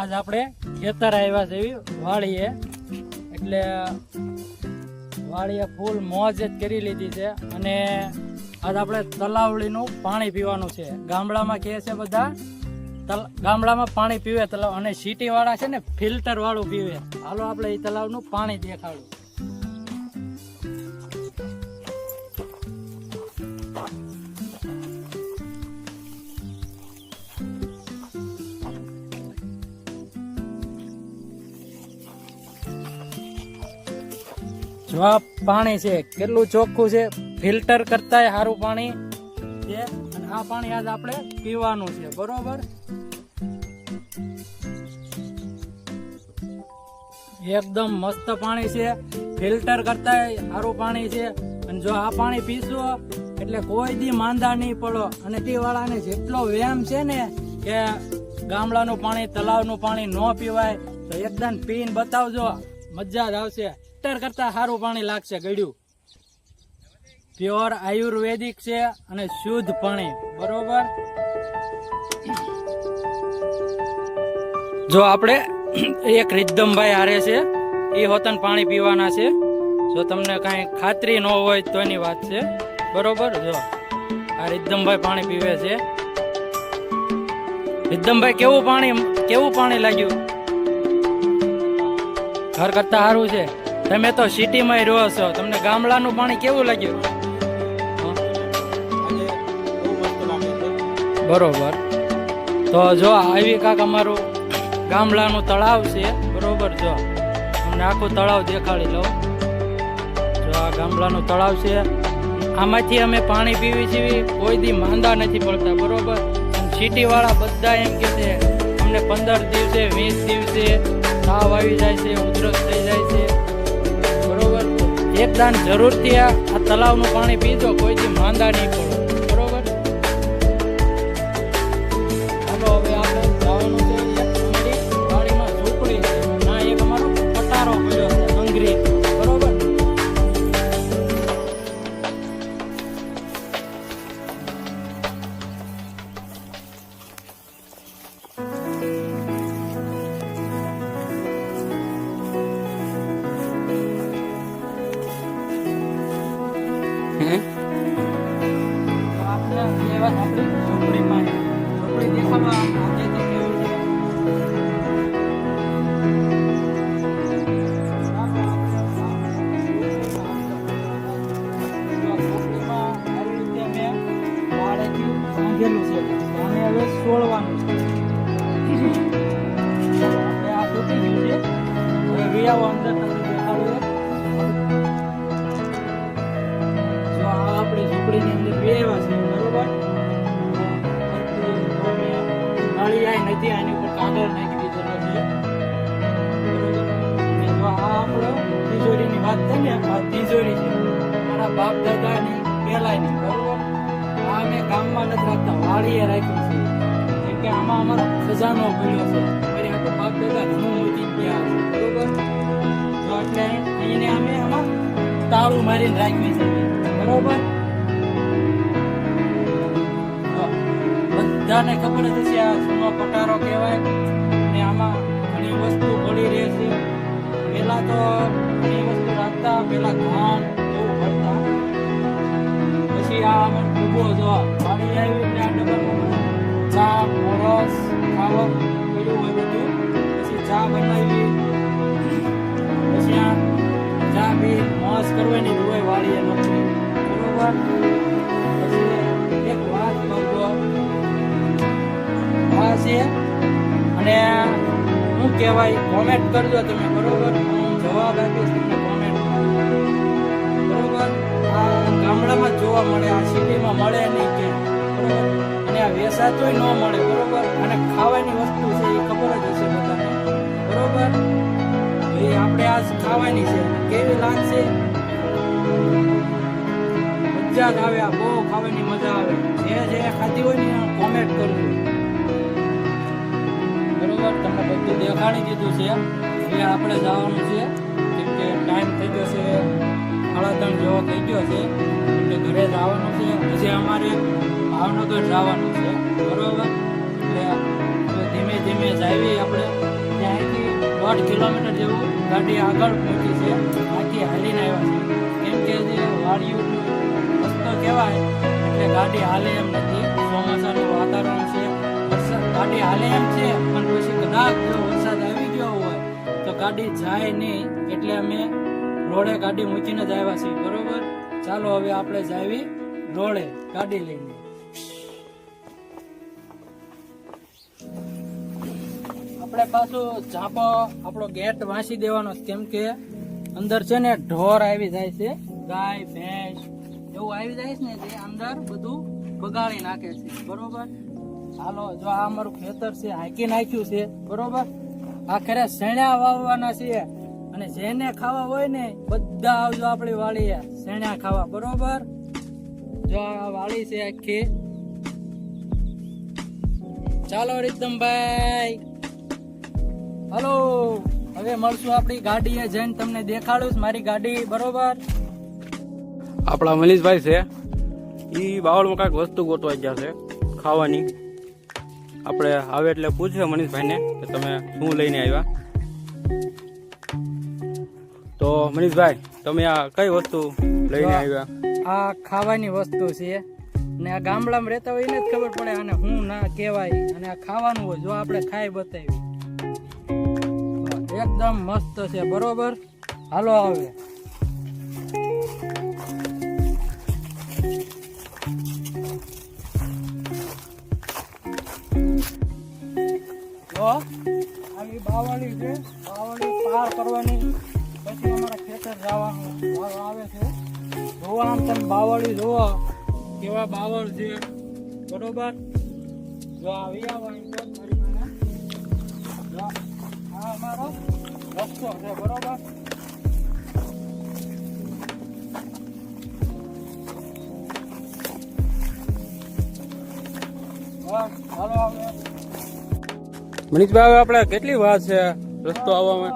આજ આપણે ખેતર આવ્યા છે એવી વાડીએ. એટલે વાડીએ ફૂલ મોજ જ કરી લીધી છે અને આજ આપણે તલાવડીનું પાણી પીવાનું છે. ગામડામાં કહે છે બધા ગામડામાં પાણી પીવે તલાવ અને સિટી વાળા છે ને ફિલ્ટર વાળું પીવે. હાલો આપણે એ તલાવનું પાણી દેખાડું. આ પાણી છે. કેટલું ચોખ્ખું છે? ફિલ્ટર કરતાંય સારું પાણી છે. અને આ પાણી આજ આપણે પીવાનું છે. બરોબર? એકદમ મસ્ત પાણી છે. ફિલ્ટર કરતાંય સારું પાણી છે. અને જો આ પાણી પીશો, એટલે કોઈ દી માંદા નહીં પડો. અને તે વાળાને જેટલો વ્યાયામ છે ને કે ગામડાનું પાણી તલાવનું પાણી ન પીવાય, તો એકદમ પીને બતાવજો. મજા જ આવશે. ફિલ્ટર કરતા સારું પાણી લાગશે, ગળ્યું. પ્યોર આયુર્વેદિક છે અને શુદ્ધ પાણી, બરોબર? જો આપણે એક રિદ્ધમભાઈ હારે છે, એ હોતન પાણી પીવાના છે. જો તમને કાંઈ ખાતરી ન હોય તો એની વાત છે, બરોબર? જો, આ રિદ્ધમભાઈ પાણી પીવે છે. રિદ્ધમભાઈ, કેવું પાણી કેવું પાણી લાગ્યું? ઘર કરતા સારું છે. તમે તો સિટીમાં રહો છો. તમને ગામડાનું પાણી કેવું લાગ્યું? બરોબર. તો જો આવી કાક અમારું ગામડાનું તળાવ છે. બરોબર જો. તમને આખું તળાવ દેખાડી લઉં. જો આ ગામડાનું તળાવ છે. આમાંથી અમે પાણી પીવી છીએ. કોઈ દી માંદા નથી પડતા. બરોબર. સિટીવાળા બધા એમ કે છે, અમને પંદર દિવસે, વીસ દિવસે તાવ આવી જાય છે, ઉધરસ થઈ જાય છે. એક દાન જરૂરથી આ તલાવનું પાણી પીજો કોઈ દી માંદા નહીં પડો. છોડવાનું છે આ તૂટી ગયું છે હવે વિયાવો અંદર નથી, આની ઉપર કાગળ નાખી દીધેલો છે આપણો તિજોરીની વાત થઈ ને, આ તિજોરી છે. મારા બાપ દાદાની પહેલાની, બરોબર? આ અમે ગામમાં નથી રાખતા, વાડીએ રાખ્યું છે. કેમ કે આમાં અમારો ખજાનો પડ્યો છે. મારી આખો બાપ દાદા ઘણું મૂકી ગયા છે, બરોબર? એટલે અહીંને અમે આમાં તાળું મારીને રાખવી છે. બરોબર? બધાને ખબર જ છે આ જૂનો પટારો કહેવાય. ને આમાં ઘણી વસ્તુ પડી રહે છે. પહેલા તો ઘણી વસ્તુ રાખતા, પહેલાં ઘાન એવું ભરતા. પછી આ અમે ઊભો જો પાણી આવ્યું એટલે આ ચા, મોરસ ખાવા કર્યું હોય બધું. પછી ચા બનાવી. પછી આ ચા બી મોસ કરવાની હોય વાળીએ નથી બરોબર? કહેવાય કોમેન્ટ કરજો તમે, બરોબર? હું જવાબ આપીશ તમને કોમેન્ટ બરોબર? આ ગામડામાં જોવા મળે, આ સિટીમાં મળે નહીં કે અને આ વેચાતોય ન મળે, બરોબર? અને ખાવાની વસ્તુ છે, એ ખબર જ હશે બધાને, બરોબર? એ આપણે આજ ખાવાની છે. કેવી લાગશે મજા જ આવે, આ બહુ ખાવાની મજા આવે. જે જે ખાધી હોય ને કોમેન્ટ કરજો. બરોબર? તમને બધું દેખાડી દીધું છે. એ આપણે જવાનું છે. કેમ કે ટાઈમ થઈ ગયો છે. સાડા ત્રણ જેવો થઈ ગયો છે. એટલે ઘરે જવાનું છે. પછી અમારે ભાવનગર જવાનું છે. બરોબર? એટલે ધીમે ધીમે જાવી આપણે. દોઢ કિલોમીટર જેવું ગાડી આગળ પહોંચી છે. બાકી હાલીને આવ્યા છે. કેમ કે જે વાડિયું રસ્તો કહેવાય, એટલે ગાડી હાલે એમ નથી. ચોમાસાનું વાતાવરણ છે. ગાડી હાલે એમ છે, પણ પછી કદાચ જો વરસાદ આવી ગયો હોય, તો ગાડી જાય નહીં. એટલે અમે રોડે ગાડી મૂકીને જ આવ્યા છીએ, બરોબર? ચાલો હવે આપણે જાવી રોડે ગાડી લઈને. આપણે પાછું ઝાપો આપણો ગેટ વાંચી દેવાનો કેમ કે અંદર છે ને ઢોર આવી જાય છે, ગાય, ભેંસ, એવું આવી જાય છે ને તે અંદર બધું બગાડી નાખે છે, બરોબર? હાલો, જો આ અમારું ખેતર છે, હાંકી નાખ્યું છે, બરોબર? આખરે શેણ્યા વાવવાના છે અને જેને ખાવા હોય ને, બધા આવજો આપણી વાળીએ શેણ્યા ખાવા, બરોબર? જો આ વાળી છે આખી. ચાલો, રીતમભાઈ. હલો, હવે મળશું આપણી ગાડીએ જઈને તમને દેખાડું, મારી ગાડી, બરોબર? આપણા મનીષભાઈ છે. એ બાવળમાં કાંઈક વસ્તુ ગોતવા ગયા છે, ખાવાની. આપણે આવે એટલે પૂછ્યો મનીષભાઈને કે તમે શું લઈને આવ્યા. તો મનીષભાઈ તમે આ કઈ વસ્તુ લઈને આવ્યા? આ ખાવાની વસ્તુ છે. ને આ ગામડામાં રહેતા હોય એને જ ખબર પડે અને હું ના કહેવાય. અને આ ખાવાનું હોય જો આપણે ખાઈ બતાવી. એકદમ મસ્ત છે બરોબર? હાલો હવે જો આવી બાવળી છે. બાવળી પાર કરવાની. પછી અમારા ખેતર જવાનું વારો આવે છે. જોવા આમ તમે બાવળી જોવો. કેવા બાવળ છે. બરોબર? જો આવી આવો અહીં તો ફરી મને. આ અમારો રસ્તો છે. બરોબર? મનીષભાઈ હવે આપણે કેટલી વાર છે રસ્તો આવવામાં?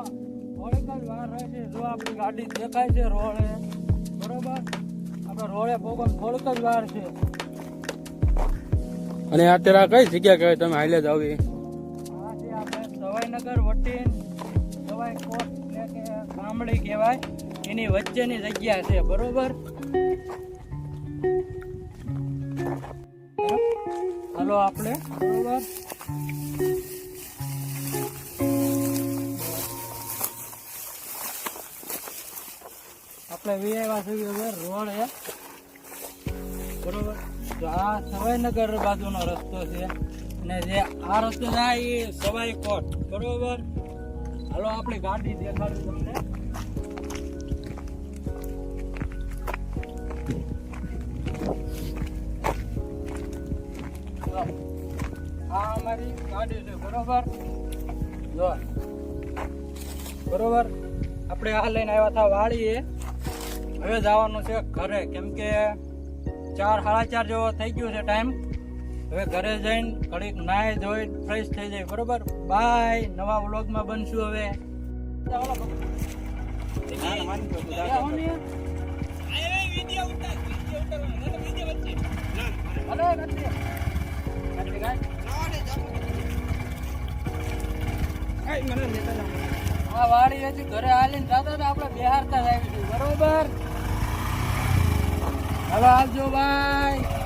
જ વાર રહેશે જો આપણી ગાડી દેખાય છે રોડે બરોબર? આપણે રોડે પહોંચવામાં થોડીક જ વાર છે. અને અત્યારે કઈ જગ્યા કહેવાય? તમે હાઈલે જ આવી. સવાઈનગર વટીન સવાઈ કોટ એટલે કે ગામડી કહેવાય. એની વચ્ચેની જગ્યા છે બરોબર? હાલો આપણે બરોબર? આપણે રોડ હે બરોબર? તો આ સવાઈનગર બાજુનો રસ્તો છે. અને જે આ રસ્તો જાય એ સવાઈ કોટ. બરોબર? હાલો, આપણી ગાડી દેખાડું તમને. આ અમારી ગાડી છે, બરોબર? જો. બરોબર? આપણે આ લઈને આવ્યા હતા વાળીએ. હવે જવાનું છે ઘરે. કેમ કે ચાર, સાડા ચાર જેવો થઈ ગયો છે ટાઈમ હવે ઘરે જઈને ઘડીક નાય ધોઈ ફ્રેશ થઈ જાય. બરોબર? બાય નવા વ્લોગમાં બનશું હવે. વાડી હજી ઘરે હાલીને જતા હતા આપણે બિહારતા જ બરોબર? હવે આવજો ભાઈ